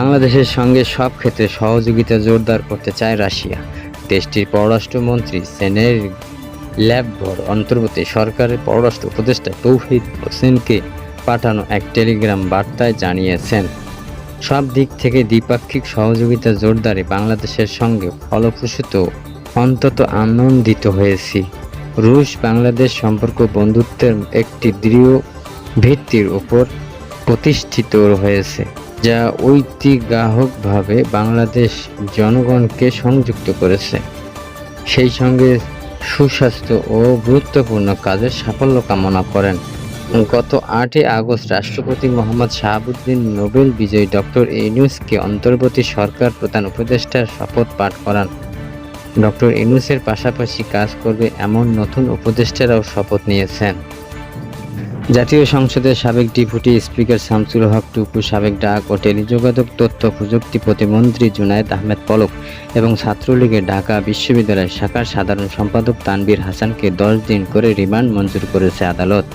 বাংলাদেশের সঙ্গে সব ক্ষেত্রে সহযোগিতা জোরদার করতে চায় রাশিয়া। দেশটির পররাষ্ট্রমন্ত্রী সেনের ল্যাবভর অন্তর্বর্তী সরকারের পররাষ্ট্র উপদেষ্টা তৌহিদ হোসেনকে পাঠানো এক টেলিগ্রাম বার্তায় জানিয়েছেন। সব দিক থেকে দ্বিপাক্ষিক সহযোগিতা জোরদারে বাংলাদেশের সঙ্গে ফলপ্রসূত, অন্তত আনন্দিত হয়েছি। রুশ বাংলাদেশ সম্পর্ক বন্ধুত্বের একটি দৃঢ় ভিত্তির উপর প্রতিষ্ঠিত হয়েছে। যা ঐতিহ্যভাবে বাংলাদেশ জনগণকে সংযুক্ত করেছে। সেই সঙ্গে সুস্বাস্থ্য ও গুরুত্বপূর্ণ কাজের সাফল্য কামনা করেন। গত আটই আগস্ট রাষ্ট্রপতি মোহাম্মদ শাহাবুদ্দিন নোবেল বিজয়ী ডক্টর ইউনুসকে অন্তর্বর্তী সরকার প্রধান উপদেষ্টার শপথ পাঠ করান। ডক্টর ইউনুসের পাশাপাশি কাজ করবে এমন নতুন উপদেষ্টারাও শপথ নিয়েছেন। জাতীয় সংসদের সাবেক ডেপুটি স্পিকার শামসুল হক টুকু সাবেক ডাক ও টেলিযোগাযোগ তথ্য প্রযুক্তি প্রতিমন্ত্রী জুনায়েদ আহমেদ পলক এবং ছাত্রলীগের ঢাকা বিশ্ববিদ্যালয় শাখার সাধারণ সম্পাদক তানবীর হাসানকে দশ দিন করে রিমান্ড মঞ্জুর করেছে আদালত।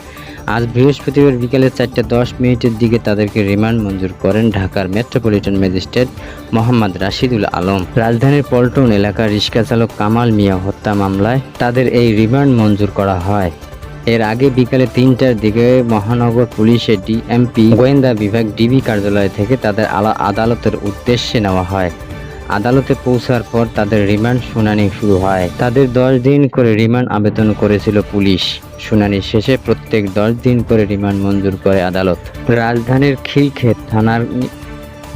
আজ বৃহস্পতিবার বিকেলে চারটে দশ মিনিটের দিকে তাদেরকে রিমান্ড মঞ্জুর করেন ঢাকার মেট্রোপলিটন ম্যাজিস্ট্রেট মোহাম্মদ রাশিদুল আলম। রাজধানীর পল্টন এলাকার রিক্সা চালক কামাল মিয়া হত্যা মামলায় তাদের এই রিমান্ড মঞ্জুর করা হয়। এর আগে বিকালে তিনটার দিকে মহানগর পুলিশের ডিএমপি গোয়েন্দা বিভাগ ডিবি কার্যালয় থেকে তাদের আলা- আদালতের উদ্দেশ্যে নেওয়া হয়। আদালতে পৌঁছার পর তাদের রিমান্ড শুনানি শুরু হয়। তাদের দশ দিন করে রিমান্ড আবেদন করেছিল পুলিশ। শুনানি শেষে প্রত্যেক দশ দিন করে রিমান্ড মঞ্জুর করে আদালত। রাজধানীর খিলক্ষেত থানার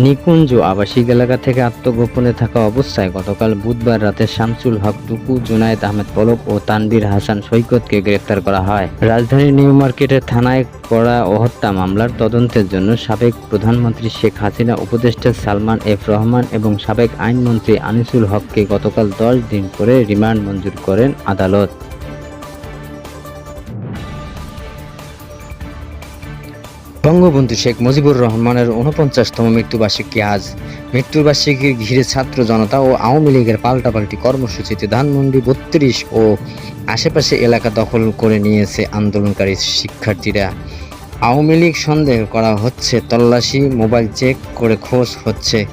নিকুঞ্জ আবাসিক এলাকা থেকে আত্মগোপনে থাকা অবস্থায় গতকাল বুধবার রাতে শামসুল হক, টুকু, জুনায়েদ আহমেদ পলক ও তানবীর হাসান সৈকতকে গ্রেপ্তার করা হয়। রাজধানীর নিউ মার্কেটের থানায় করা ও হত্যা মামলার তদন্তের জন্য সাবেক প্রধানমন্ত্রী শেখ হাসিনা, উপদেষ্টা সালমান এফ রহমান এবং সাবেক আইনমন্ত্রী আনিসুল হককে গতকাল দশ দিন করে রিমান্ড মঞ্জুর করেন আদালত। বঙ্গবন্ধু শেখ মুজিবুর রহমানের উনপঞ্চাশতম মৃত্যুবার্ষিকী আজ। মৃত্যুবার্ষিকী ঘিরে ছাত্র জনতা ও আওয়ামী লীগের পাল্টাপাল্টি কর্মসূচিতে ধানমন্ডি বত্রিশ ও আশেপাশে এলাকা দখল করে নিয়েছে আন্দোলনকারী শিক্ষার্থীরা। আওয়ামী লীগ সন্দেহ করা হচ্ছে, তল্লাশি, মোবাইল চেক করে খোঁজ হচ্ছে।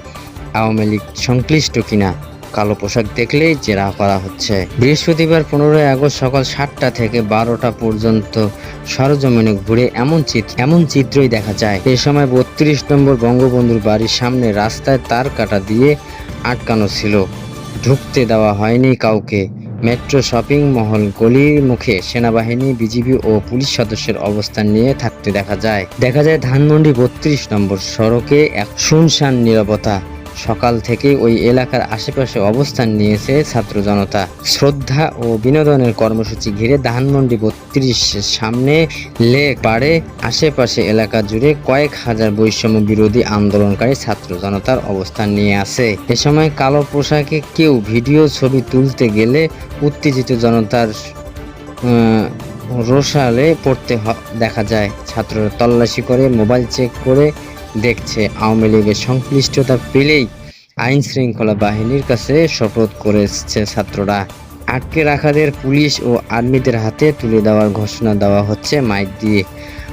আওয়ামী লীগ সংশ্লিষ্ট কিনা? কালো পোশাক দেখলেই জেরা করা হচ্ছে। বৃহস্পতিবার পনেরোই আগস্ট সকাল সাতটা থেকে বারোটা পর্যন্ত সরজমিনে ঘুরে এমন চিত্র এমন চিত্রই দেখা যায়। এ সময় বত্রিশ নম্বর বঙ্গবন্ধুর বাড়ির সামনে রাস্তায় তার কাটা দিয়ে আটকানো ছিল। ঢুকতে দেওয়া হয়নি কাউকে। মেট্রো শপিং মহল গলির মুখে সেনাবাহিনী, বিজিবি ও পুলিশ সদস্যের অবস্থান নিয়ে থাকতে দেখা যায়। দেখা যায় ধানমন্ডি বত্রিশ নম্বর সড়কে এক শুনশান নীরবতা। সকাল থেকে ওই এলাকার আশেপাশে অবস্থান নিয়েছে ছাত্র জনতা। শ্রদ্ধা ও বিনোদনের কর্মসূচি ঘিরে ধানমন্ডি বত্রিশ সামনে লেক পাড়ে আশেপাশে এলাকা জুড়ে কয়েক হাজার বৈষম্য বিরোধী আন্দোলনকারী ছাত্র জনতার অবস্থান নিয়ে আছে। এ সময় কালো পোশাকে কেউ ভিডিও ছবি তুলতে গেলে উত্তেজিত জনতার রোষালে পড়তে দেখা যায়। ছাত্ররা তল্লাশি করে, মোবাইল চেক করে দেখছে আওয়ামী লীগের সংশ্লিষ্টতা পেলেই আইন শৃঙ্খলা বাহিনীর কাছে শপথ করেছে ছাত্ররা। আটকে রাখাদের পুলিশ ও আর্মিদের হাতে তুলে দেওয়ার ঘোষণা দেওয়া হচ্ছে মাইক দিয়ে।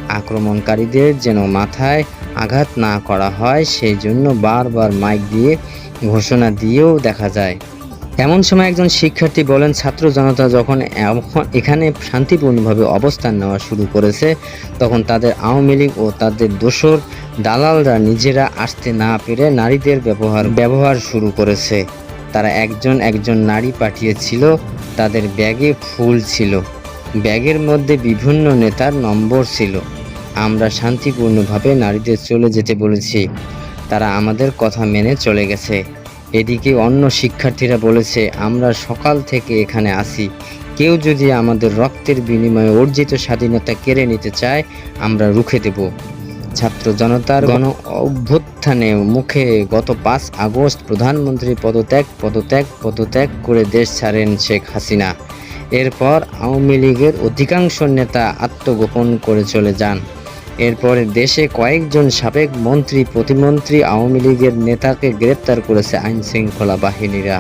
আক্রমণকারীদের যেন মাথায় আঘাত না করা হয়, সেই জন্য বারবার মাইক দিয়ে ঘোষণা দিয়েও দেখা যায়। এমন সময় একজন শিক্ষার্থী বলেন, ছাত্র জনতা যখন এখন- শান্তিপূর্ণভাবে অবস্থান নেওয়া শুরু করেছে, তখন তাদের আওয়ামী লীগ ও তাদের দোসর দালালরা নিজেরা আসতে না পেরে নারীদের ব্যবহার ব্যবহার শুরু করেছে। তারা একজন একজন নারী পাঠিয়েছিল, তাদের ব্যাগে ফুল ছিল। ব্যাগের মধ্যে বিভিন্ন নেতার নম্বর ছিল। আমরা শান্তিপূর্ণভাবে নারীদের চলে যেতে বলেছি। তারা আমাদের কথা মেনে চলে গেছে। এদিকে অন্য শিক্ষার্থীরা বলেছে, আমরা সকাল থেকে এখানে আসি কেউ যদি আমাদের রক্তের বিনিময়ে অর্জিত স্বাধীনতা কেড়ে নিতে চায়, আমরা রুখে দেব। ছাত্র জনতার গণ অভ্যুত্থানে মুখে গত পাঁচ আগস্ট প্রধানমন্ত্রী পদত্যাগ পদত্যাগ পদত্যাগ করে দেশ ছাড়েন শেখ হাসিনা। এরপর আওয়ামী লীগের অধিকাংশ নেতা আত্মগোপন করে চলে যান। এরপরে দেশে কয়েকজন সাবেক মন্ত্রী প্রতিমন্ত্রী আওয়ামী লীগের নেতাকে গ্রেপ্তার করেছে আইন শৃঙ্খলা বাহিনীরা।